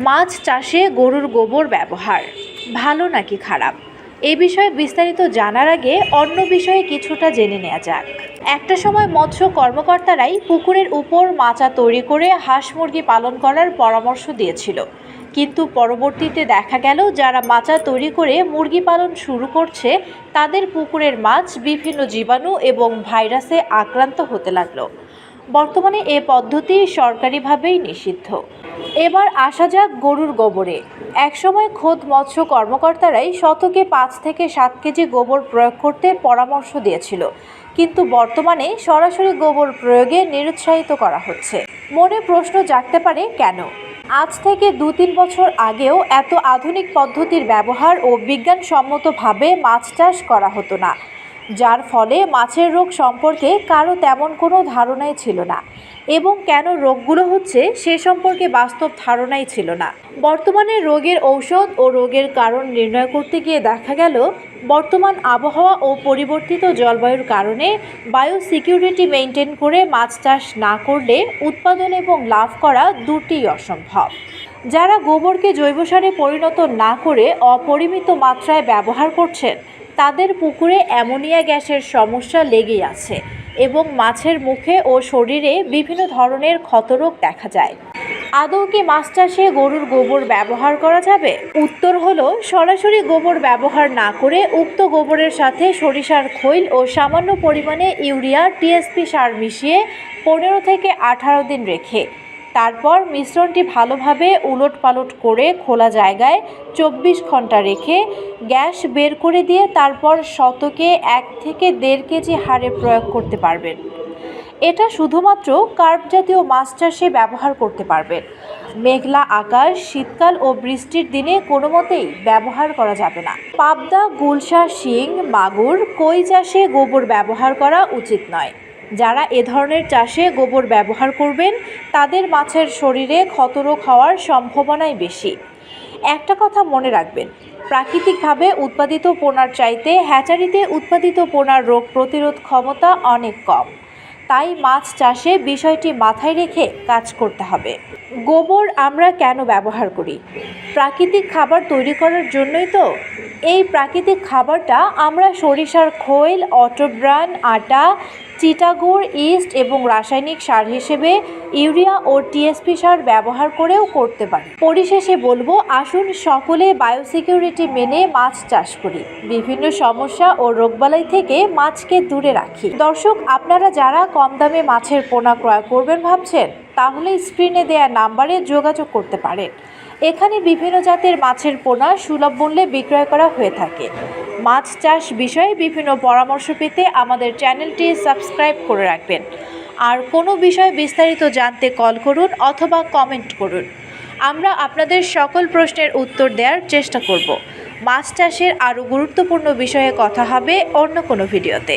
মাছ চাষে গরুর গোবর ব্যবহার, ভালো নাকি খারাপ? এ বিষয়ে বিস্তারিত জানার আগে অন্য বিষয়ে কিছুটা জেনে নেওয়া যাক। একটা সময় মৎস্য কর্মকর্তারাই পুকুরের উপর মাচা তৈরি করে হাঁস মুরগি পালন করার পরামর্শ দিয়েছিল। কিন্তু পরবর্তীতে দেখা গেল, যারা মাচা তৈরি করে মুরগি পালন শুরু করছে, তাদের পুকুরের মাছ বিভিন্ন জীবাণু এবং ভাইরাসে আক্রান্ত হতে লাগল। বর্তমানে এ পদ্ধতি সরকারিভাবেই নিষিদ্ধ। এবার আসা যাক গরুর গোবরে। একসময় খোদ মৎস্য কর্মকর্তারাই শতকে পাঁচ থেকে সাত কেজি গোবর প্রয়োগ করতে পরামর্শ দিয়েছিল। কিন্তু বর্তমানে সরাসরি গোবর প্রয়োগে নিরুৎসাহিত করা হচ্ছে। মনে প্রশ্ন জাগতে পারে, কেন? আজ থেকে দু তিন বছর আগেও এত আধুনিক পদ্ধতির ব্যবহার ও বিজ্ঞানসম্মতভাবে মাছ চাষ করা হতো না। যার ফলে মাছের রোগ সম্পর্কে কারও তেমন কোনো ধারণাই ছিল না। এবং কেন রোগগুলো হচ্ছে সে সম্পর্কে বাস্তব ধারণাই ছিল না। বর্তমানে রোগের ঔষধ ও রোগের কারণ নির্ণয় করতে গিয়ে দেখা গেল, বর্তমান আবহাওয়া ও পরিবর্তিত জলবায়ুর কারণে বায়ো সিকিউরিটি মেনটেন করে মাছ চাষ না করলে উৎপাদন এবং লাভ করা দুটিই অসম্ভব। যারা গোবরকে জৈব সারে পরিণত না করে অপরিমিত মাত্রায় ব্যবহার করছেন তাদের পুকুরে অ্যামোনিয়া গ্যাসের সমস্যা লেগেই আছে এবং মাছের মুখে ও শরীরে বিভিন্ন ধরনের ক্ষতরোগ দেখা যায়। আদৌ কি মাছ চাষে গরুর গোবর ব্যবহার করা যাবে? উত্তর হলো, সরাসরি গোবর ব্যবহার না করে উক্ত গোবরের সাথে সরিষার খৈল ও সামান্য পরিমাণে ইউরিয়া, টিএসপি সার মিশিয়ে পনেরো থেকে আঠারো দিন রেখে তারপর মিশ্রণটি ভালোভাবে উলট পালট করে খোলা জায়গায় চব্বিশ ঘণ্টা রেখে গ্যাস বের করে দিয়ে তারপর শতকে এক থেকে দেড় কেজি হারে প্রয়োগ করতে পারবেন। এটা শুধুমাত্র কার্প জাতীয় মাছ চাষে ব্যবহার করতে পারবেন। মেঘলা আকাশ, শীতকাল ও বৃষ্টির দিনে কোনো মতেই ব্যবহার করা যাবে না। পাবদা গুলশা শিং, মাগুর, কই চাষে গোবর ব্যবহার করা উচিত নয়। যারা এ ধরনের চাষে গোবর ব্যবহার করবেন, তাদের মাছের শরীরে ক্ষতরোগ হওয়ার সম্ভাবনাই বেশি। একটা কথা মনে রাখবেন, প্রাকৃতিকভাবে উৎপাদিত পোনার চাইতে হ্যাচারিতে উৎপাদিত পোনার রোগ প্রতিরোধ ক্ষমতা অনেক কম। তাই মাছ চাষে বিষয়টি মাথায় রেখে কাজ করতে হবে। গোবর আমরা কেন ব্যবহার করি? প্রাকৃতিক খাবার তৈরি করার জন্যই তো। এই প্রাকৃতিক খাবারটা আমরা সরিষার খৈল, অটোব্রান, আটা চিটাগুড় ইস্ট এবং রাসায়নিক সার হিসেবে ইউরিয়া ও টিএসপি সার ব্যবহার করেও করতে পারি। পরিশেষে বলব, আসুন সকলে বায়োসিকিউরিটি মেনে মাছ চাষ করি। বিভিন্ন সমস্যা ও রোগবালাই থেকে মাছকে দূরে রাখি। দর্শক, আপনারা যারা কম দামে মাছের পোনা ক্রয় করবেন ভাবছেন তাহলে স্ক্রিনে দেয়া নাম্বারে যোগাযোগ করতে পারেন। এখানে বিভিন্ন জাতের মাছের পোনা সুলভ মূল্যে বিক্রয় করা হয়ে থাকে। মাছ চাষ বিষয়ে বিভিন্ন পরামর্শ পেতে আমাদের চ্যানেলটি সাবস্ক্রাইব করে রাখবেন। আর কোনো বিষয়ে বিস্তারিত জানতে কল করুন অথবা কমেন্ট করুন। আমরা আপনাদের সকল প্রশ্নের উত্তর দেওয়ার চেষ্টা করব। মাছ চাষের আরও গুরুত্বপূর্ণ বিষয়ে কথা হবে অন্য কোনো ভিডিওতে।